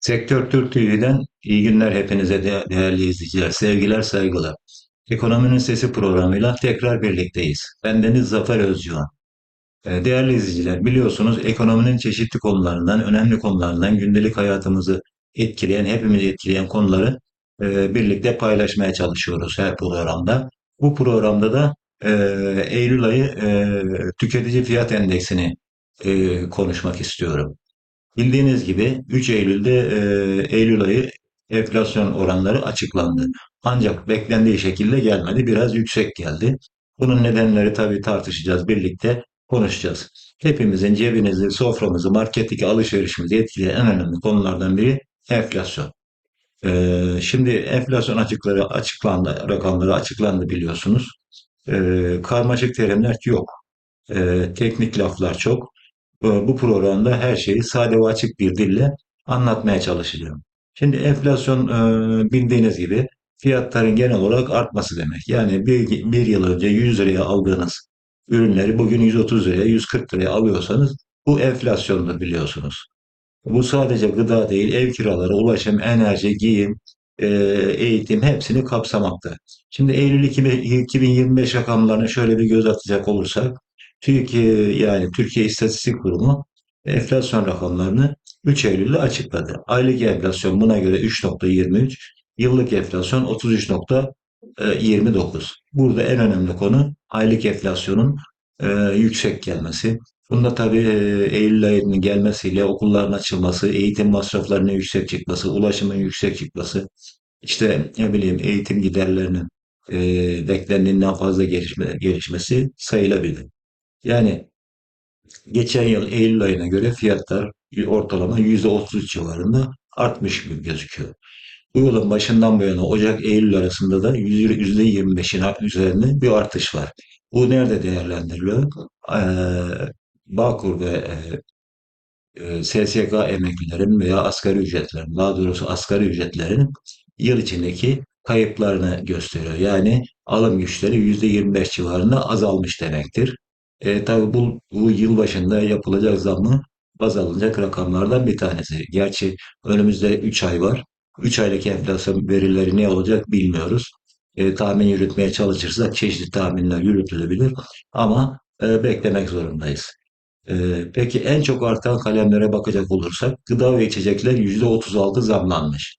Sektör Türk TV'den iyi günler hepinize de- değerli izleyiciler. Sevgiler, saygılar. Ekonominin Sesi programıyla tekrar birlikteyiz. Ben Deniz Zafer Özcuğan. Ee, Değerli izleyiciler, biliyorsunuz ekonominin çeşitli konularından, önemli konularından, gündelik hayatımızı etkileyen, hepimizi etkileyen konuları e, birlikte paylaşmaya çalışıyoruz her programda. Bu programda da e, Eylül ayı e, tüketici fiyat endeksini konuşmak istiyorum. Bildiğiniz gibi 3 Eylül'de e, Eylül ayı enflasyon oranları açıklandı. Ancak beklendiği şekilde gelmedi. Biraz yüksek geldi. Bunun nedenleri tabii tartışacağız, birlikte konuşacağız. Hepimizin cebinizi, soframızı, marketteki alışverişimizi etkileyen en önemli konulardan biri enflasyon. E, şimdi enflasyon açıkları açıklandı, rakamları açıklandı biliyorsunuz. E, karmaşık terimler yok. E, teknik laflar çok. E, Bu programda her şeyi sade ve açık bir dille anlatmaya çalışacağım. Şimdi enflasyon e, bildiğiniz gibi fiyatların genel olarak artması demek. Yani bir, bir yıl önce 100 liraya aldığınız ürünleri bugün 130 liraya, 140 liraya alıyorsanız bu enflasyondur biliyorsunuz. Bu sadece gıda değil, ev kiraları, ulaşım, enerji, giyim, e, eğitim hepsini kapsamakta. Şimdi Eylül 2025 rakamlarına şöyle bir göz atacak olursak, Türkiye yani Türkiye İstatistik Kurumu enflasyon rakamlarını 3 Eylül'de açıkladı. Aylık enflasyon buna göre 3.23, yıllık enflasyon 33.29. Burada en önemli konu aylık enflasyonun e, yüksek gelmesi. Bunda tabii e, Eylül ayının gelmesiyle okulların açılması, eğitim masraflarının yüksek çıkması, ulaşımın yüksek çıkması, işte ne bileyim eğitim giderlerinin e, beklendiğinden fazla gelişme, gelişmesi sayılabilir. Yani geçen yıl Eylül ayına göre fiyatlar ortalama %30 civarında artmış gibi gözüküyor. Bu yılın başından bu yana Ocak-Eylül arasında da %25'in üzerinde bir artış var. Bu nerede değerlendiriliyor? Ee, Bağkur ve e, e, SSK emeklilerin veya asgari ücretlerin, daha doğrusu asgari ücretlerin yıl içindeki kayıplarını gösteriyor. Yani alım güçleri %25 civarında azalmış demektir. E, tabii bu, bu yıl başında yapılacak zammı baz alınacak rakamlardan bir tanesi. Gerçi önümüzde 3 ay var. 3 aylık enflasyon verileri ne olacak bilmiyoruz. E, tahmin yürütmeye çalışırsak çeşitli tahminler yürütülebilir ama e, beklemek zorundayız. E, peki en çok artan kalemlere bakacak olursak gıda ve içecekler %36 zamlanmış.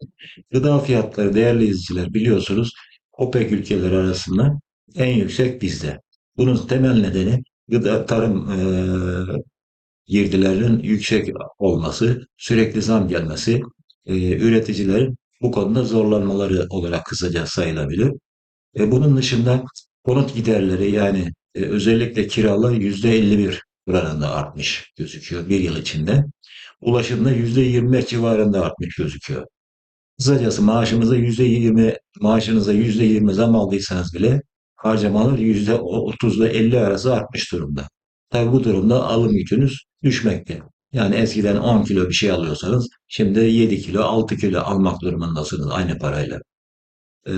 Gıda fiyatları değerli izleyiciler biliyorsunuz OPEC ülkeleri arasında en yüksek bizde. Bunun temel nedeni gıda tarım e, girdilerinin yüksek olması, sürekli zam gelmesi, e, üreticilerin bu konuda zorlanmaları olarak kısaca sayılabilir. E, bunun dışında konut giderleri yani e, özellikle kiralar %51 oranında artmış gözüküyor bir yıl içinde. Ulaşımda %25 civarında artmış gözüküyor. Kısacası maaşımıza %20, maaşınıza %20 zam aldıysanız bile harcamalar %30 ile 50 arası artmış durumda. Tabi bu durumda alım gücünüz düşmekte. Yani eskiden 10 kilo bir şey alıyorsanız şimdi 7 kilo 6 kilo almak durumundasınız aynı parayla. Ee,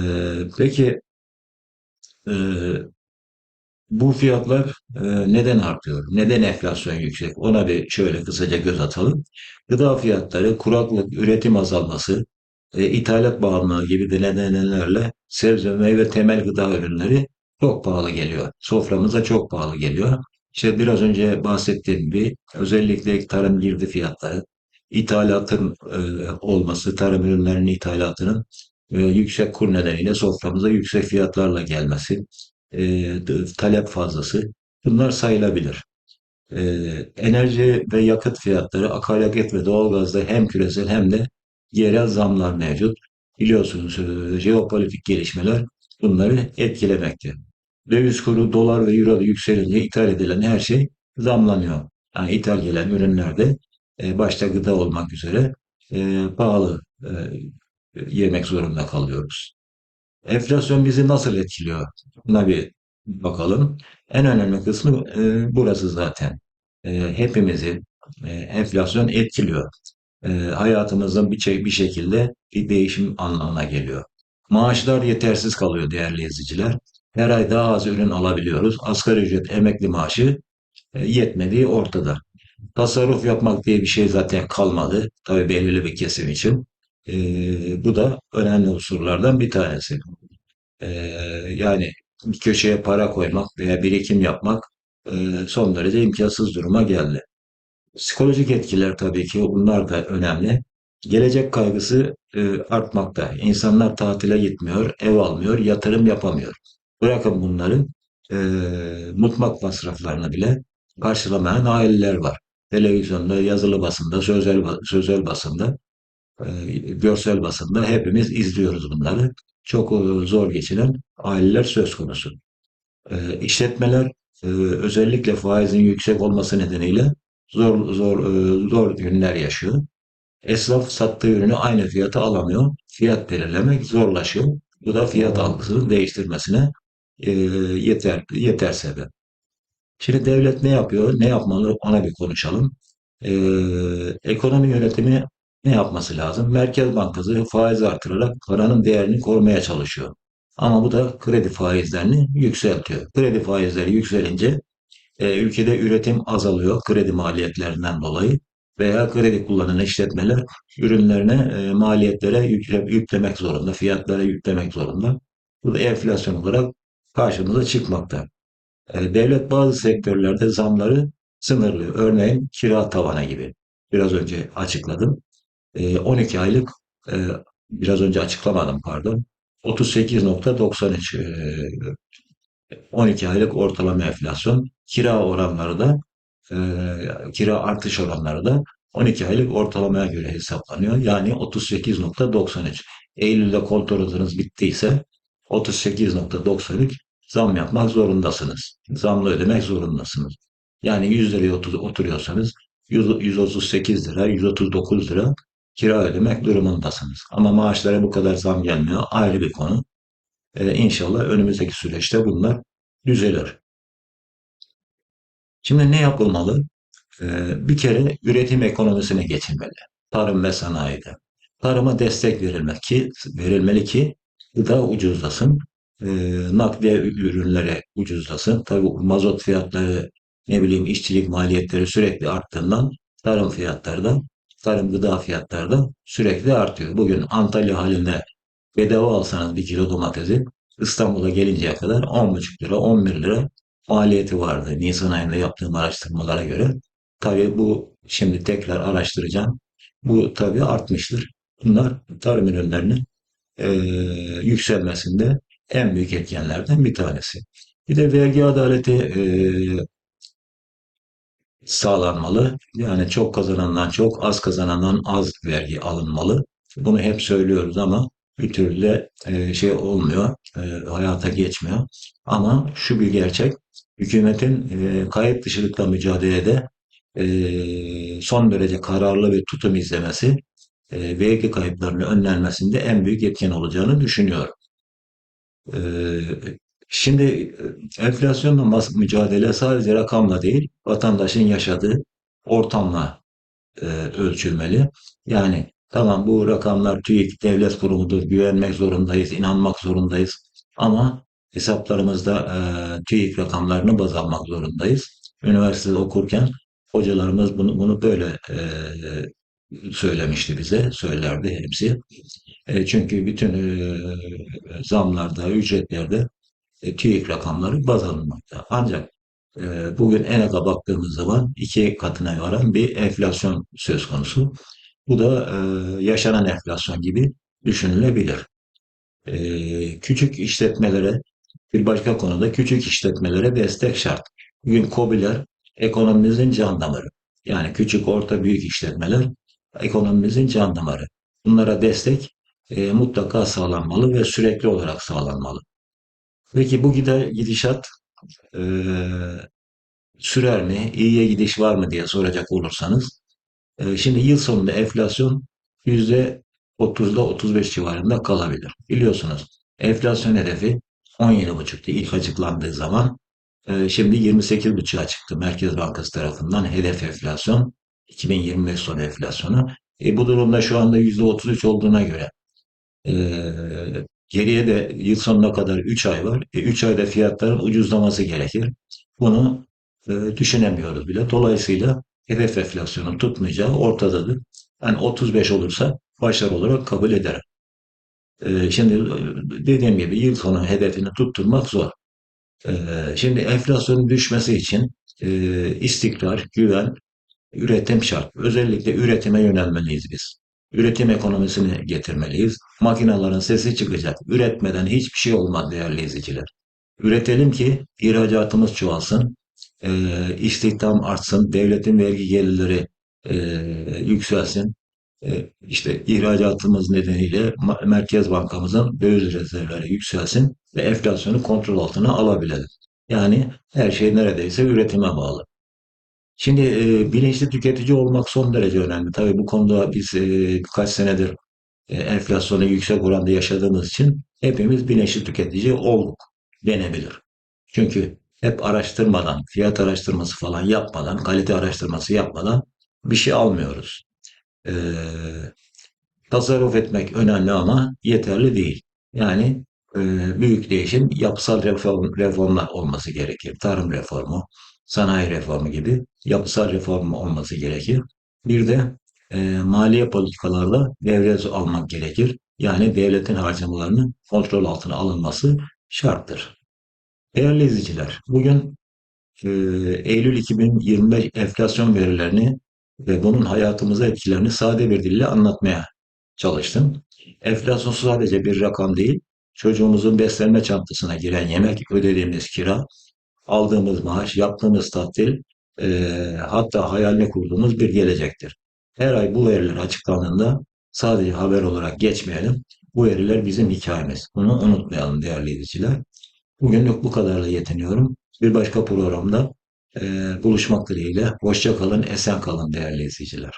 peki e, bu fiyatlar e, neden artıyor? Neden enflasyon yüksek? Ona bir şöyle kısaca göz atalım. Gıda fiyatları, kuraklık, üretim azalması, e, ithalat bağımlılığı gibi de nedenlerle sebze, meyve, temel gıda ürünleri çok pahalı geliyor. Soframıza çok pahalı geliyor. İşte biraz önce bahsettiğim gibi özellikle tarım girdi fiyatları, ithalatın e, olması, tarım ürünlerinin ithalatının e, yüksek kur nedeniyle soframıza yüksek fiyatlarla gelmesi, e, talep fazlası bunlar sayılabilir. Enerji ve yakıt fiyatları, akaryakıt ve doğalgazda hem küresel hem de yerel zamlar mevcut. Biliyorsunuz jeopolitik gelişmeler bunları etkilemekte. Döviz kuru, dolar ve euro yükselince ithal edilen her şey zamlanıyor. Yani ithal gelen ürünlerde e, başta gıda olmak üzere e, pahalı e, yemek zorunda kalıyoruz. Enflasyon bizi nasıl etkiliyor? Buna bir bakalım. En önemli kısmı e, burası zaten. E, hepimizi e, enflasyon etkiliyor. E, hayatımızın bir, şey, bir şekilde bir değişim anlamına geliyor. Maaşlar yetersiz kalıyor değerli izleyiciler. Her ay daha az ürün alabiliyoruz. Asgari ücret emekli maaşı e, yetmediği ortada. Tasarruf yapmak diye bir şey zaten kalmadı. Tabii belirli bir kesim için. Ee, bu da önemli unsurlardan bir tanesi. Ee, yani bir köşeye para koymak veya birikim yapmak e, son derece imkansız duruma geldi. Psikolojik etkiler tabii ki bunlar da önemli. Gelecek kaygısı e, artmakta. İnsanlar tatile gitmiyor, ev almıyor, yatırım yapamıyor. Bırakın bunları e, mutfak masraflarını bile karşılamayan aileler var. Televizyonda, yazılı basında, sözel, sözel basında, e, görsel basında hepimiz izliyoruz bunları. Çok e, zor geçinen aileler söz konusu. E, işletmeler e, özellikle faizin yüksek olması nedeniyle zor zor e, zor günler yaşıyor. Esnaf sattığı ürünü aynı fiyata alamıyor. Fiyat belirlemek zorlaşıyor. Bu da fiyat algısını değiştirmesine e, yeter yeter sebep. Şimdi devlet ne yapıyor, ne yapmalı ona bir konuşalım. E, ekonomi yönetimi ne yapması lazım? Merkez Bankası faiz artırarak paranın değerini korumaya çalışıyor. Ama bu da kredi faizlerini yükseltiyor. Kredi faizleri yükselince e, ülkede üretim azalıyor kredi maliyetlerinden dolayı veya kredi kullanan işletmeler ürünlerine e, maliyetlere yükle, yüklemek zorunda, fiyatlara yüklemek zorunda. Bu da enflasyon olarak karşımıza çıkmakta. E, devlet bazı sektörlerde zamları sınırlıyor. Örneğin kira tavana gibi. Biraz önce açıkladım. E, 12 aylık e, biraz önce açıklamadım pardon. 38.93 e, 12 aylık ortalama enflasyon. Kira oranları da e, kira artış oranları da 12 aylık ortalamaya göre hesaplanıyor. Yani 38.93. Eylül'de kontratınız bittiyse 38.93 zam yapmak zorundasınız. Zamlı ödemek zorundasınız. Yani 100 liraya oturuyorsanız 138 lira, 139 lira kira ödemek durumundasınız. Ama maaşlara bu kadar zam gelmiyor. Ayrı bir konu. Ee, inşallah önümüzdeki süreçte bunlar düzelir. Şimdi ne yapılmalı? Ee, bir kere üretim ekonomisine geçilmeli. Tarım ve sanayide. Tarıma destek verilmeli ki, verilmeli ki gıda ucuzlasın. E, nakliye ürünlere ucuzlasın. Tabii mazot fiyatları, ne bileyim işçilik maliyetleri sürekli arttığından tarım fiyatları da, tarım gıda fiyatları da sürekli artıyor. Bugün Antalya halinde bedava alsanız bir kilo domatesi İstanbul'a gelinceye kadar 10,5 lira, 11 lira maliyeti vardı. Nisan ayında yaptığım araştırmalara göre. Tabii bu şimdi tekrar araştıracağım. Bu tabii artmıştır. Bunlar tarım ürünlerinin e, yükselmesinde en büyük etkenlerden bir tanesi. Bir de vergi adaleti e, sağlanmalı. Yani çok kazanandan çok, az kazanandan az vergi alınmalı. Bunu hep söylüyoruz ama bir türlü de e, şey olmuyor, e, hayata geçmiyor. Ama şu bir gerçek, hükümetin e, kayıt dışılıkla mücadelede e, son derece kararlı ve tutum izlemesi e, vergi kayıplarının önlenmesinde en büyük etken olacağını düşünüyorum. E, şimdi e, enflasyonla mücadele sadece rakamla değil, vatandaşın yaşadığı ortamla e, ölçülmeli. Yani tamam bu rakamlar TÜİK devlet kurumudur, güvenmek zorundayız, inanmak zorundayız. Ama hesaplarımızda e, TÜİK rakamlarını baz almak zorundayız. Üniversitede okurken hocalarımız bunu, bunu böyle e, söylemişti bize, söylerdi hepsi. E, çünkü bütün e, zamlarda, ücretlerde e, TÜİK rakamları baz alınmakta. Ancak e, bugün ENAK'a baktığımız zaman iki katına varan bir enflasyon söz konusu. Bu da e, yaşanan enflasyon gibi düşünülebilir. E, küçük işletmelere, bir başka konuda küçük işletmelere destek şart. Bugün KOBİ'ler ekonomimizin can damarı. Yani küçük, orta, büyük işletmeler ekonomimizin can damarı. Bunlara destek e, mutlaka sağlanmalı ve sürekli olarak sağlanmalı. Peki bu gidişat e, sürer mi? İyiye gidiş var mı diye soracak olursanız. E, şimdi yıl sonunda enflasyon yüzde 30'da 35 civarında kalabilir. Biliyorsunuz enflasyon hedefi 17,5'tu ilk açıklandığı zaman. E, şimdi 28,5'a çıktı Merkez Bankası tarafından hedef enflasyon. 2025 sonu enflasyonu. E, bu durumda şu anda %33 olduğuna göre e, geriye de yıl sonuna kadar 3 ay var. E, 3 ayda fiyatların ucuzlaması gerekir. Bunu e, düşünemiyoruz bile. Dolayısıyla hedef enflasyonun tutmayacağı ortadadır. Yani 35 olursa başarı olarak kabul ederim. Ee, şimdi dediğim gibi yıl sonu hedefini tutturmak zor. Ee, şimdi enflasyonun düşmesi için e, istikrar, güven, üretim şart. Özellikle üretime yönelmeliyiz biz. Üretim ekonomisini getirmeliyiz. Makinaların sesi çıkacak. Üretmeden hiçbir şey olmaz değerli izleyiciler. Üretelim ki ihracatımız çoğalsın, e, istihdam artsın, devletin vergi gelirleri e, yükselsin. E, işte ihracatımız nedeniyle Merkez Bankamızın döviz rezervleri yükselsin ve enflasyonu kontrol altına alabilelim. Yani her şey neredeyse üretime bağlı. Şimdi e, bilinçli tüketici olmak son derece önemli. Tabii bu konuda biz e, birkaç senedir e, enflasyonu yüksek oranda yaşadığımız için hepimiz bilinçli tüketici olduk denebilir. Çünkü hep araştırmadan, fiyat araştırması falan yapmadan, kalite araştırması yapmadan bir şey almıyoruz. E, tasarruf etmek önemli ama yeterli değil. Yani e, büyük değişim yapısal reform, reformlar olması gerekir. Tarım reformu, sanayi reformu gibi yapısal reform olması gerekir. Bir de e, maliye politikalarla devre almak gerekir. Yani devletin harcamalarının kontrol altına alınması şarttır. Değerli izleyiciler, bugün e, Eylül 2025 enflasyon verilerini ve bunun hayatımıza etkilerini sade bir dille anlatmaya çalıştım. Enflasyon sadece bir rakam değil, çocuğumuzun beslenme çantasına giren yemek, ödediğimiz kira, aldığımız maaş, yaptığımız tatil, e, hatta hayalini kurduğumuz bir gelecektir. Her ay bu veriler açıklandığında sadece haber olarak geçmeyelim. Bu veriler bizim hikayemiz. Bunu unutmayalım değerli izleyiciler. Bugünlük bu kadarla yetiniyorum. Bir başka programda e, buluşmak dileğiyle. Hoşça kalın, esen kalın değerli izleyiciler.